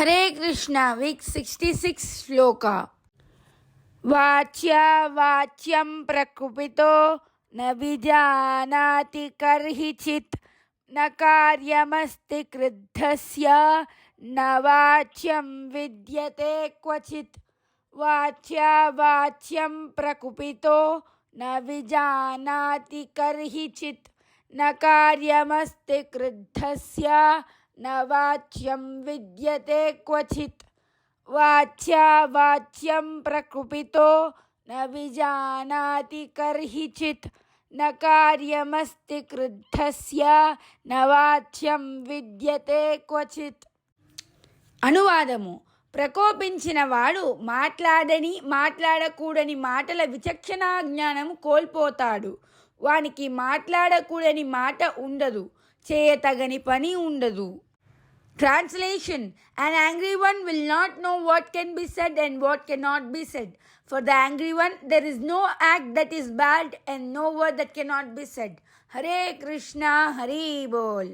Hare Krishna week sixty six श्लोक। वाच्या वाच्यं प्रकुपितो, न विजानाति कर्हिचित्, न कार्यमस्ति क्रुद्धस्य, न वाच्यं विद्यते क्वचित्। वाच्या वाच्यं प्रकुपितो, न विजानाति कर्हिचित्, न कार्यमस्ति क्रुद्धस्य నవాచ్యం విద్యతే క్వచిత్ వాచ్యా ప్రకృపితో ప్రకుపితో న విజానాతి కర్హిచిత్ న క్రుద్ధస్య వాచ్యం విద్యతే క్వచిత్ అనువాదము ప్రకోపించిన వాడు మాట్లాడని మాట్లాడకూడని మాటల విచక్షణా జ్ఞానం కోల్పోతాడు. వానికి మాట్లాడకూడని మాట ఉండదు. చేయతగని పని ఉండదు. Translation An angry one will not know what can be said and what cannot be said. For the angry one, there is no act that is bad and no word that cannot be said. Hare Krishna, Hari Bol.